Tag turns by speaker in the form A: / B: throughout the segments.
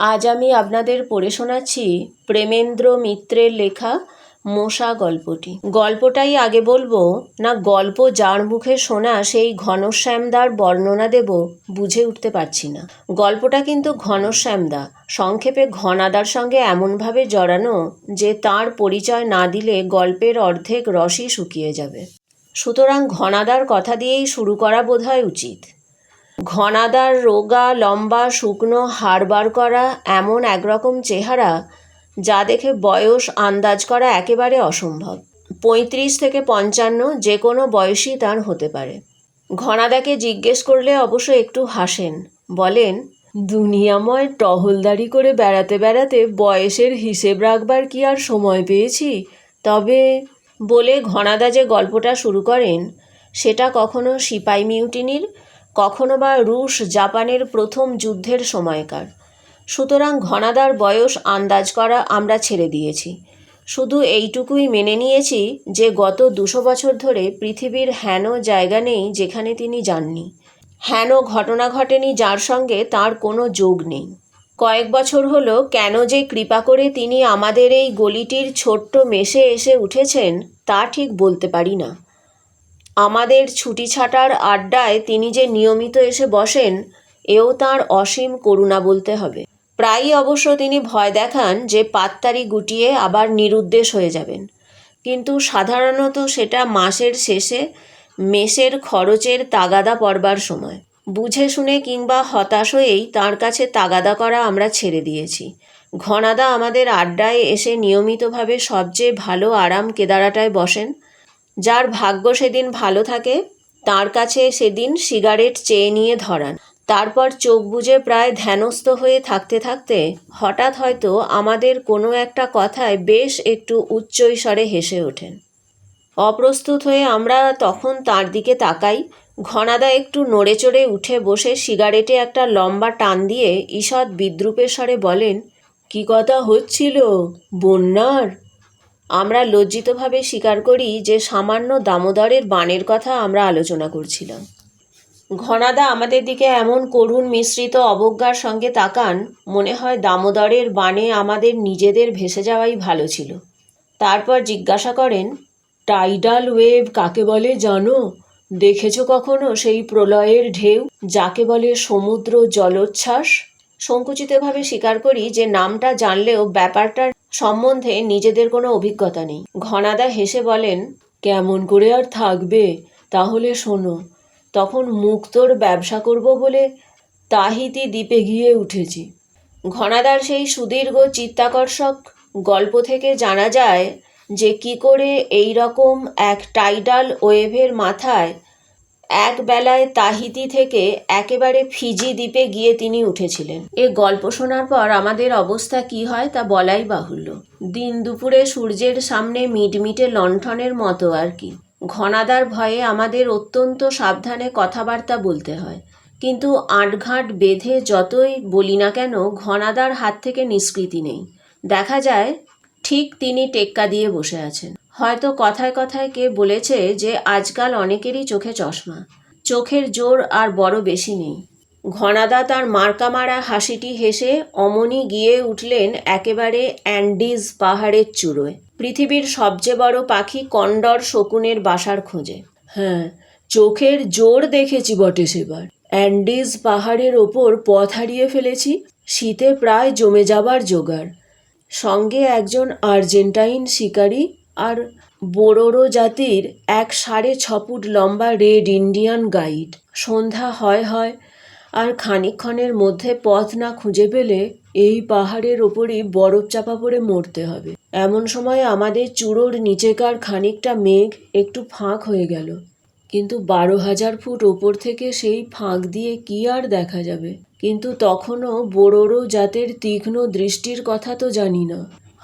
A: আজ আমি আপনাদের পড়ে শোনাচ্ছি প্রেমেন্দ্র মিত্রের লেখা মশা গল্পটি। গল্পটাই আগে বলব, না গল্প যার মুখে শোনা সেই ঘনশ্যামদার বর্ণনা দেব বুঝে উঠতে পারছি না। গল্পটা কিন্তু ঘনশ্যামদা, সংক্ষেপে ঘনাদার সঙ্গে এমনভাবে জড়ানো যে তার পরিচয় না দিলে গল্পের অর্ধেক রসই শুকিয়ে যাবে। সুতরাং ঘনাদার কথা দিয়েই শুরু করা বোধহয় উচিত। ঘনাদার, রোগা, লম্বা, শুকনো হাড় বার করা এমন একরকম চেহারা যা দেখে বয়স আন্দাজ করা একেবারে অসম্ভব। পঁয়ত্রিশ থেকে পঞ্চান্ন যে কোনো বয়সই তার হতে পারে। ঘনাদাকে জিজ্ঞেস করলে অবশ্য একটু হাসেন। বলেন, দুনিয়াময় টহলদারি করে বেড়াতে বেড়াতে বয়সের হিসেব রাখবার কি আর সময় পেয়েছি? তবে, বলে ঘনাদা যে গল্পটা শুরু করেন, সেটা কখনো সিপাই মিউটিনির কখনো বা রুশ জাপানের প্রথম যুদ্ধের সময়কার। সুতরাং ঘনাদার বয়স আন্দাজ করা আমরা ছেড়ে দিয়েছি। শুধু এইটুকুই মেনে নিয়েছি যে গত দুশো বছর ধরে পৃথিবীর হেন জায়গা নেই যেখানে তিনি যাননি। হেন ঘটনা ঘটেনি যার সঙ্গে তার কোনো যোগ নেই। কয়েক বছর হলো কেন যে কৃপা করে তিনি আমাদের এই গলিটির ছোট্ট মেশে এসে উঠেছেন তা ঠিক বলতে পারি না। আমাদের ছুটি ছাটার আড্ডায় তিনি যে নিয়মিত এসে বসেন, এও তার অসীম করুণা বলতে হবে। প্রায়ই অবশ্য তিনি ভয় দেখান যে পাত্তারি গুটিয়ে আবার নিরুদ্দেশ হয়ে যাবেন। কিন্তু সাধারণত সেটা মাসের শেষে, মেসের খরচের তাগাদা পড়বার সময়। বুঝে শুনে কিংবা হতাশ হয়েই তাঁর কাছে তাগাদা করা আমরা ছেড়ে দিয়েছি। ঘনাদা আমাদের আড্ডায় এসে নিয়মিতভাবে সবচেয়ে ভালো আরাম কেদারাটায় বসেন। যার ভাগ্য সেদিন ভালো থাকে, তার কাছে সেদিন সিগারেট চেয়ে নিয়ে ধরান। তারপর চোখ বুজে প্রায় ধ্যানস্থ হয়ে থাকতে থাকতে হঠাৎ হয়তো আমাদের কোনো একটা কথায় বেশ একটু উচ্চৈস্বরে হেসে ওঠেন। অপ্রস্তুত হয়ে আমরা তখন তার দিকে তাকাই, ঘনাদা একটু নড়ে চড়ে উঠে বসে সিগারেটে একটা লম্বা টান দিয়ে ঈষৎ বিদ্রুপের স্বরে বলেন, কি কথা হচ্ছিল, বন্যার? আমরা লজ্জিতভাবে স্বীকার করি যে সামান্য দামোদরের বাণের কথা আমরা আলোচনা করছিলাম। ঘনাদা আমাদের দিকে এমন করুণ মিশ্রিত অবজ্ঞার সঙ্গে তাকান, মনে হয় দামোদরের বাণে আমাদের নিজেদের ভেসে যাওয়াই ভালো ছিল। তারপর জিজ্ঞাসা করেন, টাইডাল ওয়েভ কাকে বলে জানো? দেখেছ কখনো সেই প্রলয়ের ঢেউ, যাকে বলে সমুদ্র জলোচ্ছ্বাস? সংকুচিতভাবে স্বীকার করি যে নামটা জানলেও ব্যাপারটার সম্বন্ধে নিজেদের কোনো অভিজ্ঞতা নেই। ঘনাদা হেসে বলেন, কেমন করে আর থাকবে? তাহলে শোনো, তখন মুক্তোর ব্যবসা করব বলে তাহিতি দ্বীপে গিয়ে উঠেছি ঘনাদার সেই সুদীর্ঘ চিত্তাকর্ষক গল্প থেকে জানা যায় যে কি করে এই রকম এক টাইডাল ওয়েভের মাথায় এক বেলায় তাহিতি থেকে একেবারে ফিজি দ্বীপে গিয়ে তিনি উঠেছিলেন। এ গল্প শোনার পর আমাদের অবস্থা কি হয় তা বলাই বাহুল্য। দিন দুপুরে সূর্যের সামনে মিটমিটে লণ্ঠনের মতো আর কি। ঘনাদার ভয়ে আমাদের অত্যন্ত সাবধানে কথাবার্তা বলতে হয়। কিন্তু আঁটঘাঁট বেঁধে যতই বলি না কেন ঘনাদার হাত থেকে নিষ্কৃতি নেই। দেখা যায়, ঠিক তিনি টেক্কা দিয়ে বসে আছেন। হয়তো কথায় কথায় কে বলেছে যে আজকাল অনেকেরই চোখে চশমা। চোখের জোর আর বড় বেশি নেই। ঘনাদা তার মার্কা মারা হাসিটি হেসে অমনি গিয়ে উঠলেন একেবারে অ্যান্ডিজ পাহাড়ের চূড়োয়, পৃথিবীর সবচেয়ে বড় পাখি কন্ডর শকুনের বাসার খোঁজে। হ্যাঁ চোখের জোর দেখেছি বটে সেবার। অ্যান্ডিজ পাহাড়ের ওপর পথ হারিয়ে ফেলেছি, শীতে প্রায় জমে যাবার জোগাড়। সঙ্গে একজন আর্জেন্টাইন শিকারী আর বোরোরো জাতির এক সাড়ে ছ ফুট লম্বা রেড ইন্ডিয়ান গাইড। সন্ধ্যা হয় হয়, আর খানিকক্ষণের মধ্যে পথ না খুঁজে পেলে এই পাহাড়ের ওপরই বরফ চাপা পড়ে মরতে হবে। এমন সময় আমাদের চূড়োর নিচেকার খানিকটা মেঘ একটু ফাঁক হয়ে গেল। কিন্তু বারো হাজার ফুট ওপর থেকে সেই ফাঁক দিয়ে কি আর দেখা যাবে? কিন্তু তখনও বোরোরো জাতের তীক্ষ্ণ দৃষ্টির কথা তো জানি না।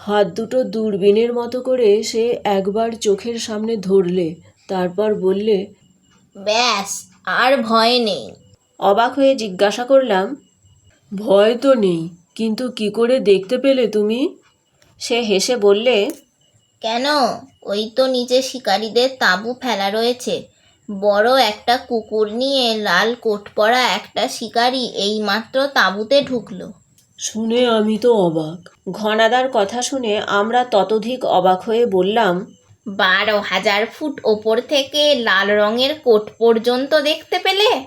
A: হাত দুটো দূরবীনের মতো করে সে একবার চোখের সামনে ধরলে তারপর বললে
B: ব্যাস আর ভয় নেই।
A: অবাক হয়ে জিজ্ঞাসা করলাম ভয় তো নেই কিন্তু কি করে দেখতে পেলে তুমি? সে হেসে বললে
B: কেন? ওই তো নিচে শিকারীদের তাঁবু ফেলা রয়েছে। বড় একটা কুকুর নিয়ে লাল কোট পরা একটা শিকারী এইমাত্র তাঁবুতে ঢুকলো।
A: শুনে আমি তো অবাক। ঘনাদার কথা শুনে আমরা ততোধিক অবাক হয়ে বললাম
B: বারো হাজার ফুট ওপর থেকে লাল রঙের কোট পর্যন্ত দেখতে পেলে?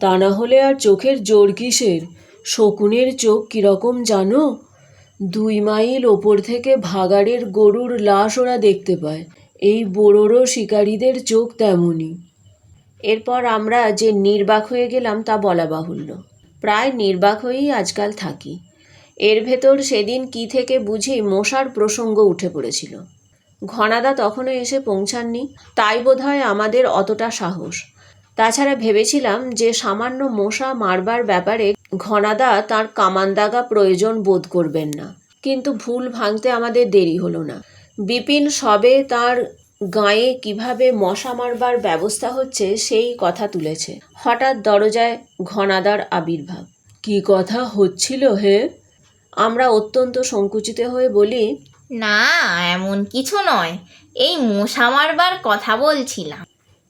A: তা না হলে আর চোখের জোর কিসের? শকুনের চোখ কীরকম জানো? দুই মাইল ওপর থেকে ভাগাড়ের গরুর লাশ ওরা দেখতে পায়। এই বড়োরও শিকারীদের চোখ তেমনই। এরপর আমরা যে নির্বাক হয়ে গেলাম তা বলা বাহুল্য। প্রায় নির্বাক হয়েই আজকাল থাকি। এর ভেতর সেদিন কি থেকে বুঝি মশার প্রসঙ্গ উঠে পড়েছিল। ঘনাদা তখনও এসে পৌঁছাননি, তাই বোধহয় আমাদের অতটা সাহস। তাছাড়া ভেবেছিলাম যে সামান্য মশা মারবার ব্যাপারে ঘনাদা তার কামানদাগা প্রয়োজন বোধ করবেন না। কিন্তু ভুল ভাঙতে আমাদের দেরি হলো না। বিপিন সবে তার গায়ে কীভাবে মশা মারবার ব্যবস্থা হচ্ছে সেই কথা তুলেছে। হঠাৎ দরজায় ঘনাদার আবির্ভাব। কি কথা হচ্ছিল হে? আমরা অত্যন্ত সংকুচিত হয়ে বলি
B: না এমন কিছু নয়। এই মশা মারবার কথা বলছিলাম।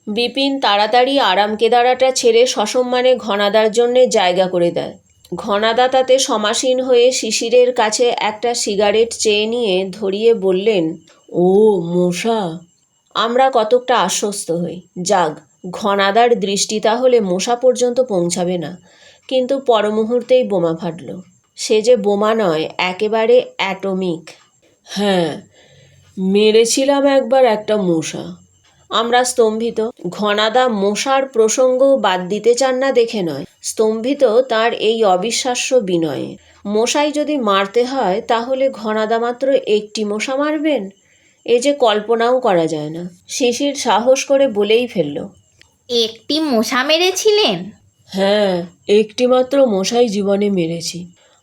A: বিপিন তাড়াতাড়ি আরাম কেদারাটা ছেড়ে সসম্মানে ঘনাদার জন্যে জায়গা করে দেয়। ঘনাদা তাতে সমাসীন হয়ে শিশিরের কাছে একটা সিগারেট চেয়ে নিয়ে ধরিয়ে বললেন ও মশা আমরা কতকটা আশ্বস্ত হই। যাক, ঘনাদার দৃষ্টি তাহলে মশা পর্যন্ত পৌঁছাবে না। কিন্তু পরমুহূর্তেই বোমা ফাটল। সে যে বোমা নয়, একেবারে অ্যাটমিক। হ্যাঁ মেরেছিলাম একবার একটা মশা। আমরা স্তম্ভিত। ঘনাদা মশার প্রসঙ্গ বাদ দিতে চান না দেখে নয়। স্তম্ভিত তার এই অবিশ্বাস্য বিনয়ে। মশাই যদি মারতে হয়, তাহলে ঘনাদা মাত্র একটি মশা মারবেন? এ যে কল্পনাও করা যায় না। শিশির সাহস করে বলেই ফেলল।
B: একটি মশা মেরেছিলেন?
A: হ্যাঁ একটি মাত্র মশাই জীবনে মেরেছি।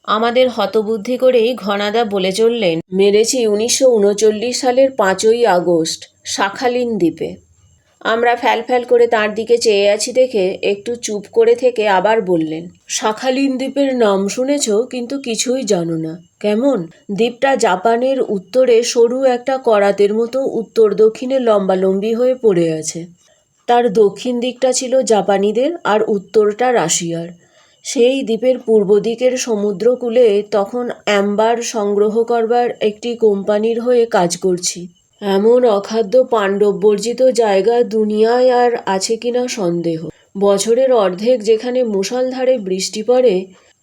A: আমাদের হতবুদ্ধি করেই ঘনাদা বলে চললেন মেরেছি উনিশশো উনচল্লিশ সালের পাঁচই আগস্ট শাখালিন দ্বীপে। আমরা ফ্যাল ফ্যাল করে তার দিকে চেয়ে আছি দেখে একটু চুপ করে থেকে আবার বললেন, শাখালিন দ্বীপের নাম শুনেছ, কিন্তু কিছুই জানো না। কেমন? দ্বীপটা জাপানের উত্তরে সরু একটা করাতের মতো, উত্তর দক্ষিণে লম্বালম্বি হয়ে পড়ে আছে। তার দক্ষিণ দিকটা ছিল জাপানিদের আর উত্তরটা রাশিয়ার। সেই দ্বীপের পূর্ব দিকের সমুদ্রকূলে তখন অ্যাম্বার সংগ্রহ করবার একটি কোম্পানির হয়ে কাজ করছি। এমন অখাদ্য পাণ্ডব বর্জিত জায়গা দুনিয়ায় আর আছে কিনা সন্দেহ। বছরের অর্ধেক যেখানে মুষলধারে বৃষ্টি পড়ে,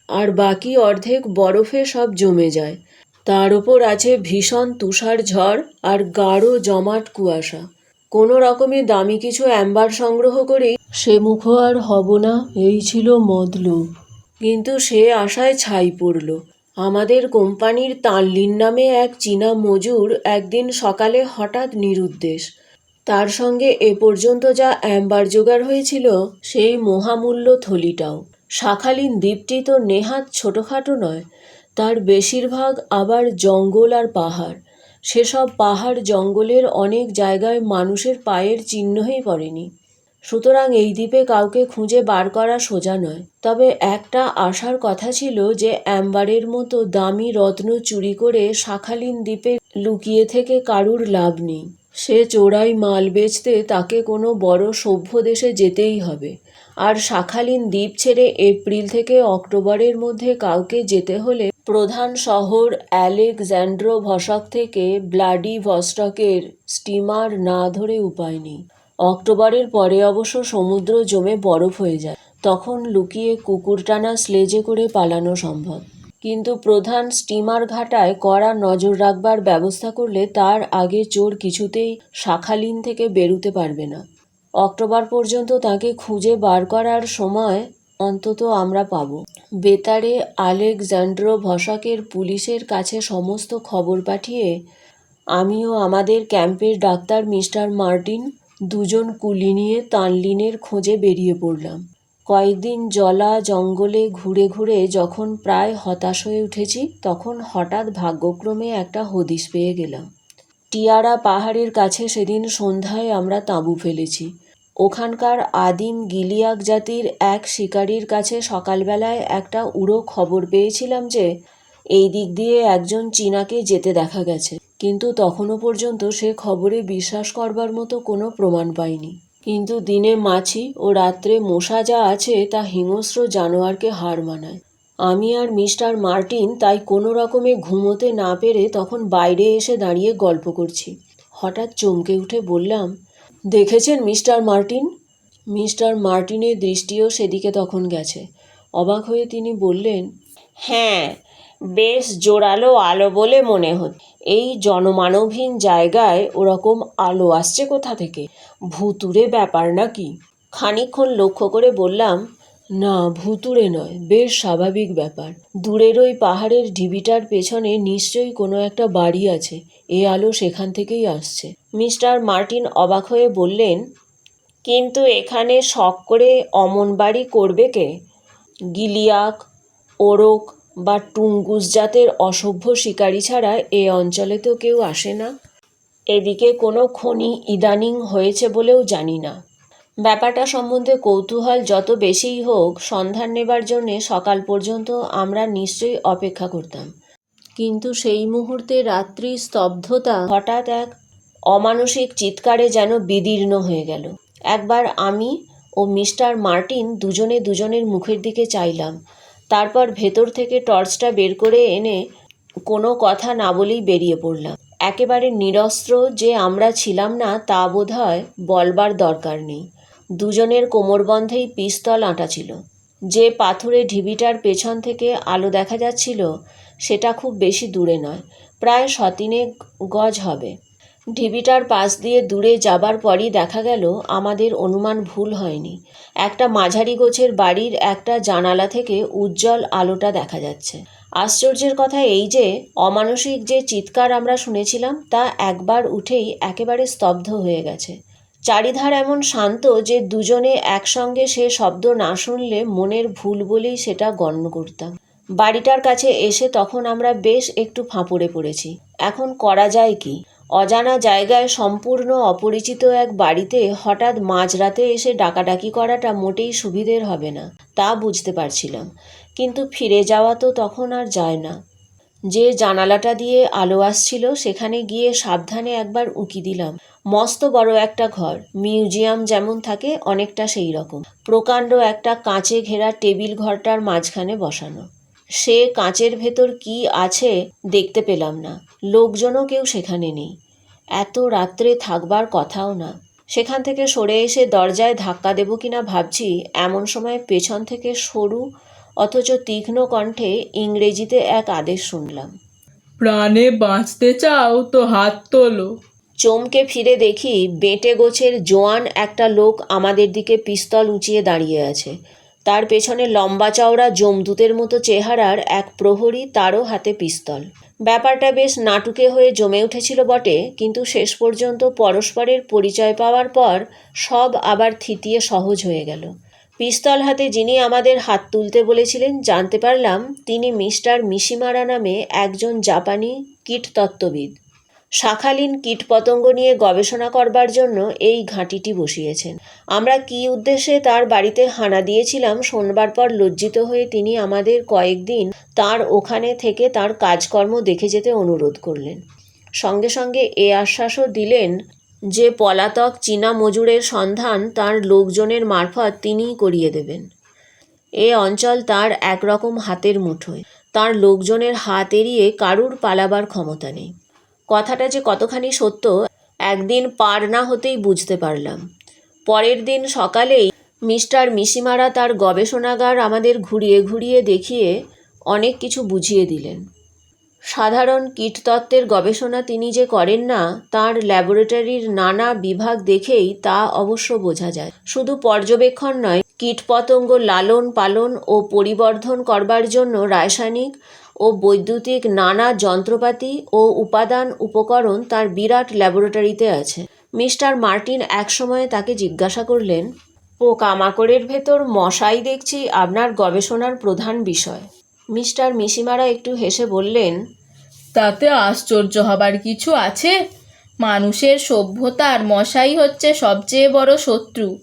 A: আর বাকি অর্ধেক বরফে সব জমে যায়। তার ওপর আছে ভীষণ তুষার ঝড় আর গাঢ় জমাট কুয়াশা। কোনো রকমে দামি কিছু অ্যাম্বার সংগ্রহ করেই সে মুখ আর হব না, এই ছিল মতলব কিন্তু সে আশায় ছাই পড়ল। আমাদের কোম্পানির তানলিন নামে এক চীনা মজুর একদিন সকালে হঠাৎ নিরুদ্দেশ। তার সঙ্গে এ পর্যন্ত যা অ্যাম্বার জোগাড় হয়েছিল, সেই মহামূল্য থলিটাও। শাখালিন দ্বীপটি তো নেহাত ছোটোখাটো নয়, তার বেশিরভাগ আবার জঙ্গল আর পাহাড়। সেসব পাহাড় জঙ্গলের অনেক জায়গায় মানুষের পায়ের চিহ্নই পড়েনি। সুতরাং এই দ্বীপে কাউকে খুঁজে বার করা সোজা নয়। তবে একটা আশার কথা ছিল যে অ্যাম্বারের মতো দামি রত্ন চুরি করে শাখালিন দ্বীপে লুকিয়ে থেকে কারুর লাভ নেই। সে চোরাই মাল বেচতে তাকে কোনো বড় সভ্য দেশে যেতেই হবে। আর শাখালিন দ্বীপ ছেড়ে এপ্রিল থেকে অক্টোবরের মধ্যে কাউকে যেতে হলে প্রধান শহর অ্যালেকজ্যান্ড্রো ভসক থেকে ব্লাডি ভস্টকের স্টিমার না ধরে উপায় নেই। অক্টোবরের পরে অবশ্য সমুদ্র জমে বরফ হয়ে যায়। তখন লুকিয়ে কুকুর টানা স্লেজে করে পালানো সম্ভব। কিন্তু প্রধান স্টিমার ঘাটায় কড়া নজর রাখবার ব্যবস্থা করলে তার আগে চোর কিছুতেই শাখালিন থেকে বেরুতে পারবে না। অক্টোবর পর্যন্ত তাকে খুঁজে বার করার সময় অন্তত আমরা পাব। বেতারে আলেকজান্ড্রো ভসাকের পুলিশের কাছে সমস্ত খবর পাঠিয়ে আমিও আমাদের ক্যাম্পের ডাক্তার মিস্টার মার্টিন দুজন কুলি নিয়ে তানলিনের খোঁজে বেরিয়ে পড়লাম। কয়েকদিন জলা জঙ্গলে ঘুরে ঘুরে যখন প্রায় হতাশ হয়ে উঠেছি, তখন হঠাৎ ভাগ্যক্রমে একটা হদিশ পেয়ে গেলাম। টিয়ারা পাহাড়ের কাছে সেদিন সন্ধ্যায় আমরা তাঁবু ফেলেছি। ওখানকার আদিম গিলিয়াক জাতির এক শিকারীর কাছে সকালবেলায় একটা উড়ো খবর পেয়েছিলাম যে, এই দিক দিয়ে একজন চীনাকে যেতে দেখা গেছে। কিন্তু তখনও পর্যন্ত সে খবরে বিশ্বাস করবার মতো কোনো প্রমাণ পাইনি কিন্তু দিনে মাছি ও রাত্রে মশা যা আছে তা হিংস্র জানোয়ারকে হার মানায়। আমি আর মিস্টার মার্টিন তাই কোনো রকমে ঘুমোতে না পেরে তখন বাইরে এসে দাঁড়িয়ে গল্প করছি। হঠাৎ চমকে উঠে বললাম, দেখেছেন মিস্টার মার্টিন? মিস্টার মার্টিনের দৃষ্টিও সেদিকে তখন গেছে। অবাক হয়ে তিনি বললেন হ্যাঁ বেশ জোরালো আলো বলে মনে হচ্ছে এই জনমানবহীন জায়গায় ওরকম আলো আসছে কোথা থেকে? ভুতুরে ব্যাপার নাকি? খানিকক্ষণ লক্ষ্য করে বললাম, না ভুতুরে নয়, বেশ স্বাভাবিক ব্যাপার। দূরের ওই পাহাড়ের ঢিবিটার পেছনে নিশ্চয়ই কোনো একটা বাড়ি আছে, এ আলো সেখান থেকেই আসছে। মিস্টার মার্টিন অবাক হয়ে বললেন, কিন্তু এখানে শখ করে অমন বাড়ি করবে কে? গিলিয়াক, ওরক বা টুঙ্গুস জাতের অসভ্য শিকারী ছাড়া এ অঞ্চলে তো কেউ আসে না? এদিকে কোনো খনি ইদানিং হয়েছে বলেও জানি না। ব্যাপারটা সম্বন্ধে কৌতূহল যত বেশিই হোক, সন্ধান নেবার জন্যে সকাল পর্যন্ত আমরা নিশ্চয়ই অপেক্ষা করতাম। কিন্তু সেই মুহূর্তে রাত্রি স্তব্ধতা হঠাৎ এক অমানসিক চিৎকারে যেন বিদীর্ণ হয়ে গেল। একবার আমি ও মিস্টার মার্টিন দুজনে দুজনের মুখের দিকে চাইলাম। তারপর ভেতর থেকে টর্চটা বের করে এনে কোনো কথা না বলেই বেরিয়ে পড়লাম। একেবারে নিরস্ত্র যে আমরা ছিলাম না তা বোধহয় বলবার দরকার নেই। দুজনের কোমরবন্ধেই পিস্তল আঁটা ছিল। যে পাথুরে ঢিবিটার পেছন থেকে আলো দেখা যাচ্ছিল, সেটা খুব বেশি দূরে নয়, প্রায় শতিনেক গজ হবে। ঢিবিটার পাশ দিয়ে দূরে যাবার পরই দেখা গেল, আমাদের অনুমান ভুল হয়নি। একটা মাঝারি গোছের বাড়ির একটা জানালা থেকে উজ্জ্বল আলোটা দেখা যাচ্ছে। আশ্চর্যের কথা এই যে, অমানসিক যে চিৎকার আমরা শুনেছিলাম, তা একবার উঠেই একেবারে স্তব্ধ হয়ে গেছে। চারিধার এমন শান্ত যে দুজনে একসঙ্গে সে শব্দ না শুনলে মনের ভুল বলেই সেটা গণ্য করতাম। বাড়িটার কাছে এসে তখন আমরা বেশ একটু ফাঁপড়ে পড়েছি। এখন করা যায় কি? অজানা জায়গায় সম্পূর্ণ অপরিচিত এক বাড়িতে হঠাৎ মাঝরাতে এসে ডাকাডাকি করাটা মোটেই সুবিধের হবে না, তা বুঝতে পারছিলাম। কিন্তু ফিরে যাওয়া তো তখন আর যায় না। যে জানালাটা দিয়ে আলো আসছিল, সেখানে গিয়ে সাবধানে একবার উঁকি দিলাম। মস্ত বড় একটা ঘর, মিউজিয়াম যেমন থাকে, অনেকটা সেই রকম। প্রকাণ্ড একটা কাঁচে ঘেরা টেবিল ঘরটার মাঝখানে বসানো। সে কাঁচের ভেতর কি আছে দেখতে পেলাম না। লোকজনও কেউ সেখানে নেই। এত রাত্রে থাকবার কথাও না। সেখান থেকে সরে এসে দরজায় ধাক্কা দেব কিনা ভাবছি এমন সময় পেছন থেকে সরু অথচ তীক্ষ্ণ কণ্ঠে ইংরেজিতে এক আদেশ শুনলাম।
C: প্রাণে বাঁচতে চাও তো হাত তোলো।
A: চমকে ফিরে দেখি বেঁটে গোছের জোয়ান একটা লোক আমাদের দিকে পিস্তল উঁচিয়ে দাঁড়িয়ে আছে। তার পেছনে লম্বা চওড়া জমদূতের মতো চেহারার এক প্রহরী তারও হাতে পিস্তল। ব্যাপারটা বেশ নাটুকে হয়ে জমে উঠেছিল বটে, কিন্তু শেষ পর্যন্ত পরস্পরের পরিচয় পাওয়ার পর সব আবার থিতিয়ে সহজ হয়ে গেল। পিস্তল হাতে যিনি আমাদের হাত তুলতে বলেছিলেন, জানতে পারলাম তিনি মিস্টার মিশিমারা নামে একজন জাপানি কীটতত্ত্ববিদ। শাখালীন কীটপতঙ্গ নিয়ে গবেষণা করবার জন্য এই ঘাঁটিটি বসিয়েছেন। আমরা কী উদ্দেশ্যে তার বাড়িতে হানা দিয়েছিলাম শোনবার পর লজ্জিত হয়ে তিনি আমাদের কয়েকদিন তার ওখানে থেকে তার কাজকর্ম দেখে যেতে অনুরোধ করলেন। সঙ্গে সঙ্গে এ আশ্বাসও দিলেন যে পলাতক চীনা মজুরের সন্ধান তার লোকজনের মারফত তিনিই করিয়ে দেবেন। এ অঞ্চল তার একরকম হাতের মুঠোয়। তার লোকজনের হাত এড়িয়ে কারুর পালাবার ক্ষমতা নেই। কথাটা যে কতখানি সত্য, একদিন পার না হতেই বুঝতে পারলাম। পরের দিন সকালেই মিস্টার মিশিমারা তার গবেষণাগার আমাদের ঘুরিয়ে ঘুরিয়ে দেখিয়ে অনেক কিছু বুঝিয়ে দিলেন। সাধারণ কীটতত্ত্বের গবেষণা তিনি যে করেন না, তার ল্যাবরেটরির নানা বিভাগ দেখেই তা অবশ্য বোঝা যায়। শুধু পর্যবেক্ষণ নয়, কীটপতঙ্গ লালন পালন ও পরিবর্ধন করবার জন্য রাসায়নিক ও বৈদ্যুতিক নানা যন্ত্রপাতি ও উপাদান উপকরণ তার বিরাট ল্যাবরেটরিতে আছে। মিস্টার মার্টিন একসময় তাকে জিজ্ঞাসা করলেন, পোকামাকড়ের ভেতর মশাই দেখছি আপনার গবেষণার প্রধান বিষয়। মিস্টার মিশিমারা একটু হেসে বললেন,
C: তাতে আশ্চর্য হবার কিছু আছে। মানুষের সভ্যতার মশাই হচ্ছে সবচেয়ে বড় শত্রু।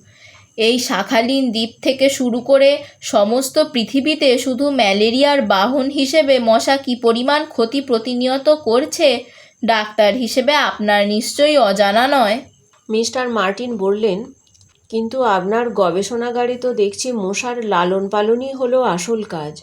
C: এই শাখালীন দ্বীপ থেকে শুরু করে সমস্ত পৃথিবীতে শুধু ম্যালেরিয়ার বাহন হিসেবে মশা কি পরিমাণ ক্ষতি প্রতিনিয়ত করছে ডাক্তার হিসেবে আপনার নিশ্চয়ই অজানা নয়।
A: মিস্টার মার্টিন বললেন কিন্তু আপনার গবেষণাগারে তো দেখছি মশার লালন পালনই হলো আসল কাজ।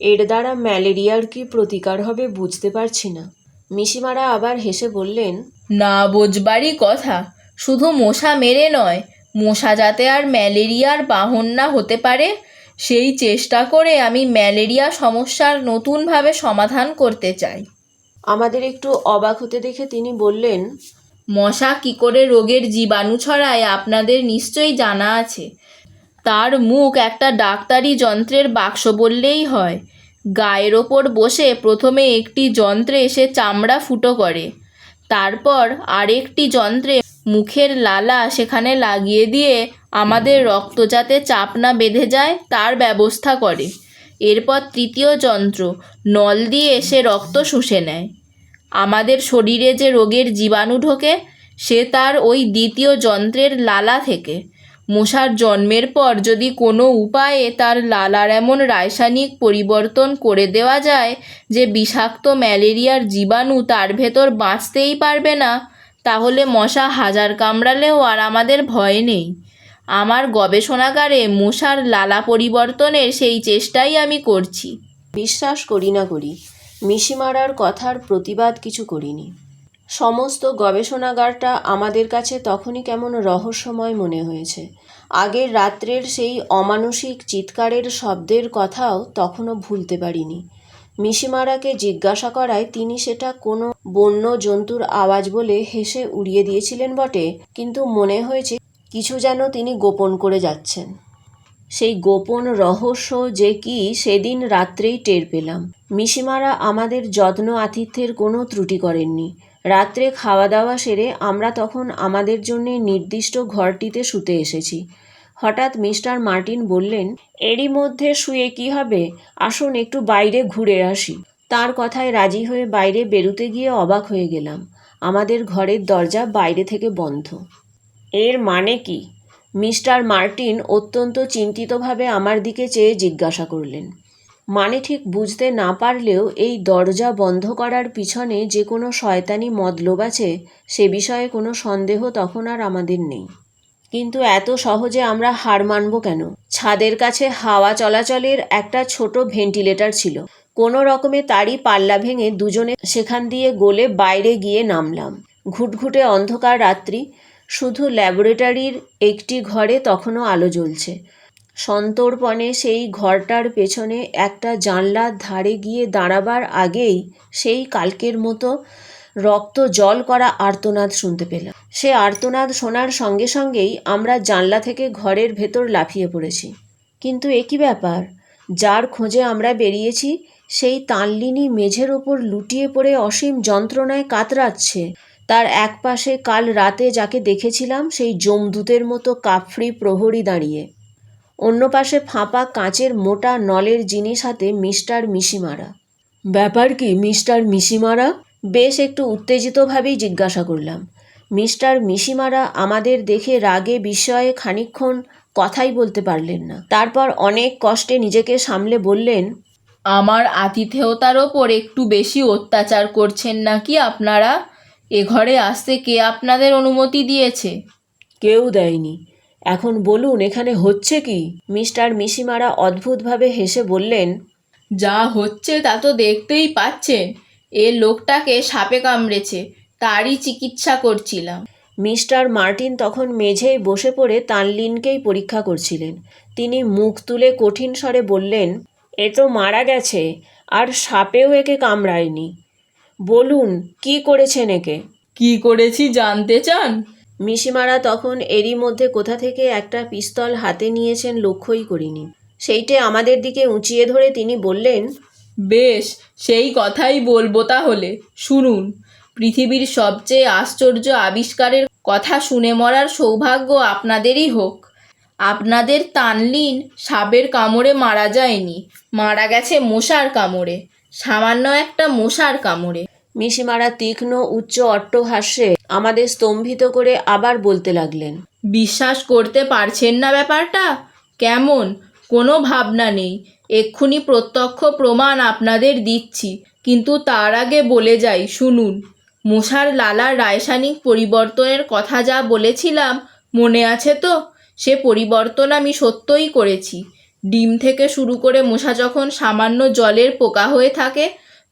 A: এর দ্বারা ম্যালেরিয়ার কি প্রতিকার হবে বুঝতে পারছি না। মিসিমারা আবার হেসে বললেন
C: না বোঝবারই কথা। শুধু মশা মেরে নয় মশা যাতে আর ম্যালেরিয়ার বাহন না হতে পারে সেই চেষ্টা করে আমি ম্যালেরিয়া সমস্যার নতুনভাবে সমাধান করতে চাই।
A: আমাদের একটু অবাক হতে দেখে তিনি বললেন
C: মশা কী করে রোগের জীবাণু ছড়ায় আপনাদের নিশ্চয়ই জানা আছে। তার মুখ একটা ডাক্তারি যন্ত্রের বাক্স বললেই হয়। গায়ের ওপর বসে প্রথমে একটি যন্ত্রে এসে চামড়া ফুটো করে তারপর আরেকটি যন্ত্রে মুখের লালা সেখানে লাগিয়ে দিয়ে আমাদের রক্ত যাতে চাপ না বেঁধে যায়, তার ব্যবস্থা করে। এরপর তৃতীয় যন্ত্র, নল দিয়ে সে রক্ত শুষে নেয়। আমাদের শরীরে যে রোগের জীবাণু ঢোকে, সে তার ওই দ্বিতীয় যন্ত্রের লালা থেকে। মশার জন্মের পর যদি কোনো উপায়ে তার লালার এমন রাসায়নিক পরিবর্তন করে দেওয়া যায় যে বিষাক্ত ম্যালেরিয়ার জীবাণু তার ভেতর বাঁচতেই পারবে না তাহলে মশা হাজার কামড়ালেও আর আমাদের ভয় নেই। আমার গবেষণাগারে মশার লালা পরিবর্তনের সেই চেষ্টাই আমি করছি।
A: বিশ্বাস করি না করি মিসিমারার কথার প্রতিবাদ কিছু করিনি। সমস্ত গবেষণাগারটা আমাদের কাছে তখনই কেমন রহস্যময় মনে হয়েছে। আগের রাত্রের সেই অমানসিক চিৎকারের শব্দের কথাও তখনও ভুলতে পারিনি। মিসিমারাকে জিজ্ঞাসা করায় তিনি সেটা কোনো বন্য জন্তুর আওয়াজ বলে হেসে উড়িয়ে দিয়েছিলেন বটে, কিন্তু মনে হয়েছে কিছু যেন তিনি গোপন করে যাচ্ছেন। সেই গোপন রহস্য যে কি, সেদিন রাত্রেই টের পেলাম। মিশিমারা আমাদের যত্ন আতিথ্যের কোনো ত্রুটি করেননি। রাত্রে খাওয়া দাওয়া সেরে আমরা তখন আমাদের জন্যে নির্দিষ্ট ঘরটিতে শুতে এসেছি। হঠাৎ মিস্টার মার্টিন বললেন, এরই মধ্যে শুয়ে কি হবে? আসুন একটু বাইরে ঘুরে আসি। তার কথায় রাজি হয়ে বাইরে বেরুতে গিয়ে অবাক হয়ে গেলাম। আমাদের ঘরের দরজা বাইরে থেকে বন্ধ। এর মানে কি? মিস্টার মার্টিন অত্যন্ত চিন্তিতভাবে আমার দিকে চেয়ে জিজ্ঞাসা করলেন। মানে ঠিক বুঝতে না পারলেও এই দরজা বন্ধ করার পিছনে যে কোনো শয়তানি মতলব আছে, সে বিষয়ে কোনো সন্দেহ তখন আর আমাদের নেই। কিন্তু এত সহজে আমরা হার মানব কেন? ছাদের কাছে হাওয়া চলাচলের একটা ছোট ভেন্টিলেটর ছিল। কোনো রকমে তারই পাল্লা ভেঙে দুজনে সেখান দিয়ে গলে বাইরে গিয়ে নামলাম। ঘুটঘুটে অন্ধকার রাত্রি, শুধু ল্যাবরেটরির একটি ঘরে তখনও আলো জ্বলছে। সন্তর্পণে সেই ঘরটার পেছনে একটা জানলার ধারে গিয়ে দাঁড়াবার আগেই সেই কালকের মতো রক্ত জল করা আর্তনাদ শুনতে পেলাম। সে আর্তনাদ শোনার সঙ্গে সঙ্গেই আমরা জানলা থেকে ঘরের ভেতর লাফিয়ে পড়েছি। কিন্তু একই ব্যাপার? যার খোঁজে আমরা বেরিয়েছি, সেই তানলিনী মেঝের ওপর লুটিয়ে পড়ে অসীম যন্ত্রণায় কাতরাচ্ছে। তার একপাশে কাল রাতে যাকে দেখেছিলাম, সেই জমদূতের মতো কাফ্রি প্রহরী দাঁড়িয়ে। অন্য পাশে ফাঁপা কাঁচের মোটা নলের জিনিস হাতে মিস্টার মিশিমারা। ব্যাপার কি, মিস্টার মিসিমারা বেশ একটু উত্তেজিতভাবেই জিজ্ঞাসা করলাম মিস্টার মিসিমারা আমাদের দেখে রাগে বিস্ময়ে খানিকক্ষণ কথাই বলতে পারলেন না। তারপর অনেক কষ্টে নিজেকে সামলে বললেন
C: আমার আতিথেয়তার ওপর একটু বেশি অত্যাচার করছেন নাকি আপনারা? এ ঘরে আসতে কে আপনাদের অনুমতি দিয়েছে?
A: কেউ দেয়নি। এখন বলুন এখানে হচ্ছে কি? মিস্টার মিসিমারা অদ্ভুতভাবে হেসে বললেন
C: যা হচ্ছে তা তো দেখতেই পাচ্ছেন। এ লোকটাকে সাপে কামড়েছে তারই চিকিৎসা করছিলাম।
A: মিস্টার মার্টিন তখন মেঝেয় বসে পড়ে তানলিনকেই পরীক্ষা করছিলেন। তিনি মুখ তুলে কঠিন স্বরে বললেন এ তো মারা গেছে আর সাপেও একে কামড়ায়নি। বলুন কি করেছেন একে?
C: কি করেছি জানতে চান?
A: মিসিমারা তখন এরই মধ্যে কোথা থেকে একটা পিস্তল হাতে নিয়েছেন লক্ষ্যই করিনি। সেইটে আমাদের দিকে উঁচিয়ে ধরে তিনি বললেন
C: বেশ সেই কথাই বলব তাহলে। শুনুন পৃথিবীর সবচেয়ে আশ্চর্য আবিষ্কারের কথা শুনে মরার সৌভাগ্য আপনাদেরই হোক। আপনাদের তানলিন সাপের কামড়ে মারা যায়নি মারা গেছে মশার কামড়ে সামান্য একটা মশার কামড়ে।
A: মিসিমারা তীক্ষ্ণ উচ্চ অট্টহাস্যে আমাদের স্তম্ভিত করে আবার বলতে লাগলেন।
C: বিশ্বাস করতে পারছেন না ব্যাপারটা? কেমন? কোনো ভাবনা নেই। এক্ষুনি প্রত্যক্ষ প্রমাণ আপনাদের দিচ্ছি, কিন্তু তার আগে বলে যাই, শুনুন। মশার লালার রাসায়নিক পরিবর্তনের কথা যা বলেছিলাম, মনে আছে তো? সে পরিবর্তন আমি সত্যই করেছি। ডিম থেকে শুরু করে মশা যখন সামান্য জলের পোকা হয়ে থাকে,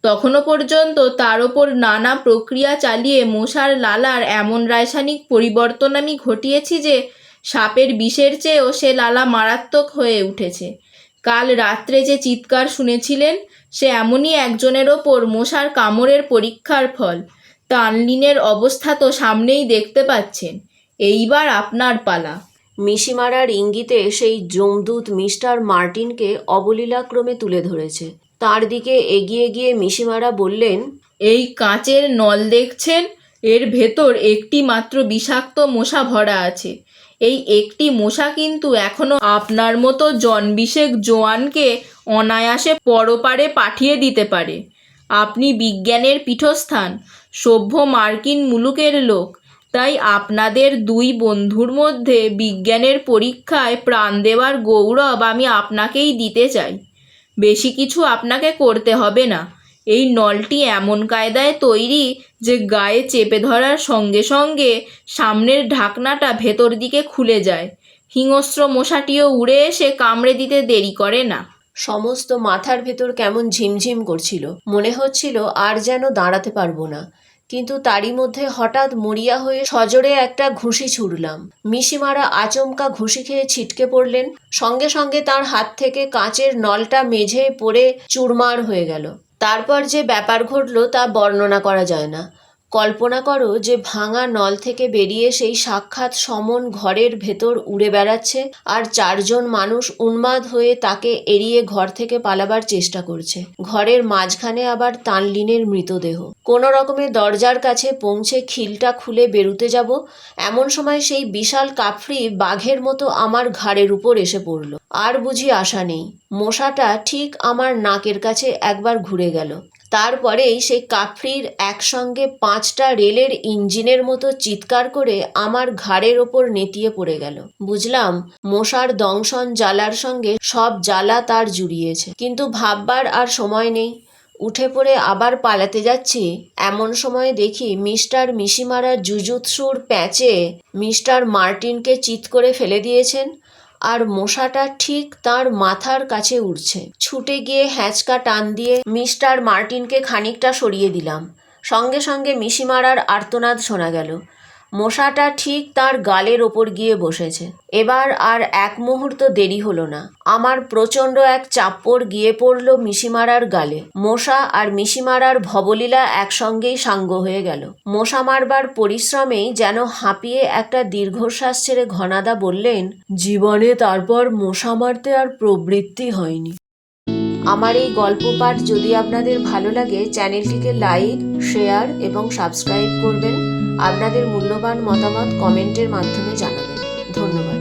C: তখনও পর্যন্ত তার ওপর নানা প্রক্রিয়া চালিয়ে মশার লালার এমন রাসায়নিক পরিবর্তন আমি ঘটিয়েছি যে, সাপের বিষের চেয়েও সে লালা মারাত্মক হয়ে উঠেছে। কাল রাত্রে যে চিৎকার শুনেছিলেন সে এমনই একজনের ওপর মশার কামড়ের পরীক্ষার ফল। তানলিনের অবস্থা তো সামনেই দেখতে পাচ্ছেন। এইবার আপনার পালা।
A: মিশিমারার ইঙ্গিতে সেই যমদূত মিস্টার মার্টিনকে অবলীলাক্রমে তুলে ধরেছে। তার দিকে এগিয়ে গিয়ে মিশিমারা বললেন
C: এই কাঁচের নল দেখছেন? এর ভেতর একটি মাত্র বিষাক্ত মশা ভরা আছে। এই একটি মশা কিন্তু এখনও আপনার মতো জনবিশেক জোয়ানকে অনায়াসে পরপারে পাঠিয়ে দিতে পারে। আপনি বিজ্ঞানের পীঠস্থান, সভ্য মার্কিন মুলুকের লোক, তাই আপনাদের দুই বন্ধুর মধ্যে বিজ্ঞানের পরীক্ষায় প্রাণ দেওয়ার গৌরব আমি আপনাকেই দিতে চাই। বেশি কিছু আপনাকে করতে হবে না। এই নলটি এমন কায়দায় তৈরি যে গায়ে চেপে ধরার সঙ্গে সঙ্গে সামনের ঢাকনাটা ভেতর দিকে খুলে যায়। হিংস্র মশাটিও উড়ে এসে কামড়ে দিতে দেরি করে না।
A: সমস্ত মাথার ভেতর কেমন ঝিমঝিম করছিল। মনে হচ্ছিল আর যেন দাঁড়াতে পারব না। কিন্তু তারই মধ্যে হঠাৎ মরিয়া হয়ে সজোরে একটা ঘুষি ছুড়লাম। মিশিমারা আচমকা ঘুষি খেয়ে ছিটকে পড়লেন। সঙ্গে সঙ্গে তার হাত থেকে কাঁচের নলটা মেঝে পড়ে চুরমার হয়ে গেল। তারপর যে ব্যাপার ঘটল তা বর্ণনা করা যায় না। কল্পনা করো যে ভাঙা নল থেকে বেরিয়ে সেই সাক্ষাৎ সমন ঘরের ভেতর উড়ে বেড়াচ্ছে আর চারজন মানুষ উন্মাদ হয়ে তাকে এড়িয়ে ঘর থেকে পালাবার চেষ্টা করছে। ঘরের মাঝখানে আবার তানলিনের মৃতদেহ। কোনো রকমে দরজার কাছে পৌঁছে খিলটা খুলে বেরুতে যাব। এমন সময় সেই বিশাল কাফরি বাঘের মতো আমার ঘাড়ের উপর এসে পড়ল। আর বুঝি আশা নেই। মশাটা ঠিক আমার নাকের কাছে একবার ঘুরে গেল। তারপরেই সেই কাফরির একসঙ্গে পাঁচটা রেলের ইঞ্জিনের মতো চিৎকার করে আমার ঘাড়ের ওপর নেতিয়ে পড়ে গেল। বুঝলাম, মশার দংশন জ্বালার সঙ্গে সব জ্বালা তার জুড়িয়েছে। কিন্তু ভাববার আর সময় নেই। উঠে পড়ে আবার পালাতে যাচ্ছি। এমন সময় দেখি মিস্টার মিশিমারা জুজুৎসুর প্যাঁচে মিস্টার মার্টিনকে চিৎ করে ফেলে দিয়েছেন। আর মশাটা ঠিক তার মাথার কাছে উড়ছে। ছুটে গিয়ে হ্যাঁচকা টান দিয়ে মিস্টার মার্টিনকে খানিকটা সরিয়ে দিলাম। সঙ্গে সঙ্গে মিশিমারার আর্তনাদ শোনা গেল। মশাটা ঠিক তার গালের ওপর গিয়ে বসেছে। এবার আর এক মুহূর্ত দেরি হলো না। আমার প্রচণ্ড এক চাপ্পড় গিয়ে পড়ল মিশিমারার গালে। মশা আর মিশিমারার ভবলীলা একসঙ্গেই সাঙ্গ হয়ে গেল। মশা মারবার পরিশ্রমেই যেন হাঁপিয়ে একটা দীর্ঘশ্বাস ছেড়ে ঘনাদা বললেন, জীবনে তারপর মশা মারতে আর প্রবৃত্তি হয়নি। আমার এই গল্প পাঠ যদি আপনাদের ভালো লাগে, চ্যানেলটিকে লাইক, শেয়ার এবং সাবস্ক্রাইব করবেন। আপনাদের মূল্যবান মতামত কমেন্টের মাধ্যমে জানাবেন। ধন্যবাদ।